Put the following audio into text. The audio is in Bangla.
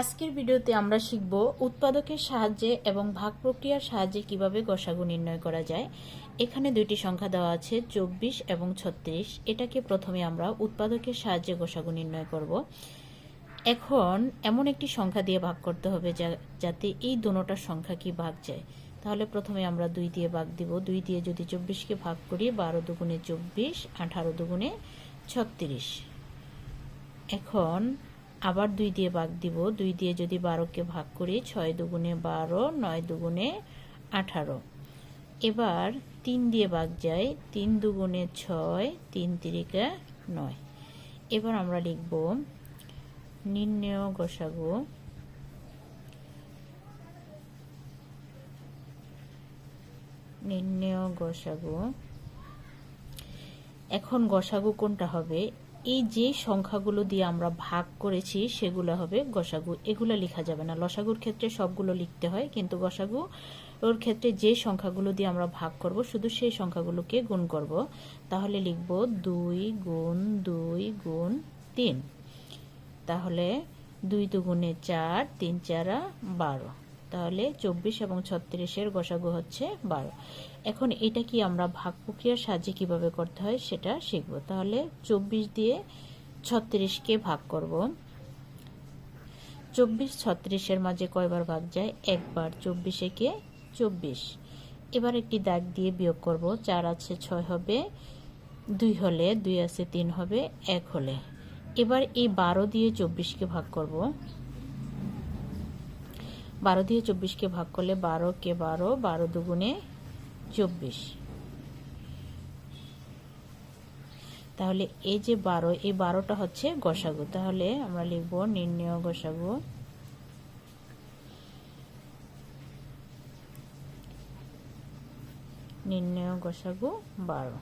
আজকের ভিডিওতে আমরা শিখব উৎপাদকের সাহায্যে এবং ভাগ প্রক্রিয়ার সাহায্যে কীভাবে গসাগু নির্ণয় করা যায়। এখানে দুইটি সংখ্যা দেওয়া আছে, চব্বিশ এবং ছত্রিশ। এটাকে প্রথমে আমরা উৎপাদকের সাহায্যে গসাগু নির্ণয় করব। এখন এমন একটি সংখ্যা দিয়ে ভাগ করতে হবে যাতে এই দোনোটার সংখ্যা কি ভাগ যায়। তাহলে প্রথমে আমরা দুই দিয়ে ভাগ দিব। দুই দিয়ে যদি চব্বিশকে ভাগ করি, বারো দুগুণে চব্বিশ, আঠারো দুগুণে ছত্রিশ। এখন আবার দুই দিয়ে ভাগ দিব। দুই দিয়ে যদি বারোকে ভাগ করি, ছয় দুগুণে বারো, নয় দুগুণে আঠারো। এবার তিন দিয়ে ভাগ যায় তিন দুগুণে ছয়, তিন তিরিকা নয়। এবার আমরা লিখব নির্ণয় গসাগু। নির্ণয় গসাগু। এখন গসাগু কোনটা হবে? এই যে সংখ্যাগুলো দিয়ে আমরা ভাগ করেছি, সেগুলো হবে গসাগু। এগুলো লেখা যাবে না। লসাগুর ক্ষেত্রে সবগুলো লিখতে হয়, কিন্তু গসাগু ওর ক্ষেত্রে যে সংখ্যাগুলো দিয়ে আমরা ভাগ করব, শুধু সেই সংখ্যাগুলোকে গুণ করব। তাহলে লিখব দুই গুণ দুই গুণ তিন। তাহলে দুই দুগুণে চার, তিন চারা বারো। তাহলে চব্বিশ এবং ছত্রিশের গসাগু হচ্ছে বারো। এখন এটা কি আমরা ভাগ প্রক্রিয়ার সাহায্যে কীভাবে করতে হয় সেটা শিখব। তাহলে চব্বিশ দিয়ে ছত্রিশকে ভাগ করব। চব্বিশ ছত্রিশের মাঝে কয়বার ভাগ যায়? একবার। চব্বিশে কে? চব্বিশ। এবার একটি দাগ দিয়ে বিয়োগ করব। চার আছে ছয় হবে, দুই হলে দুই আছে তিন হবে, এক হলে। এবার এই বারো দিয়ে চব্বিশকে ভাগ করব। বারো দিয়ে চব্বিশকে ভাগ করলে বারো কে বারো বারো দুগুণে চব্বিশ। তাহলে এই যে বারো, এই বারোটা হচ্ছে গসাগু। তাহলে আমরা লিখব নির্ণয় গসাগু। নির্ণয় গসাগু বারো।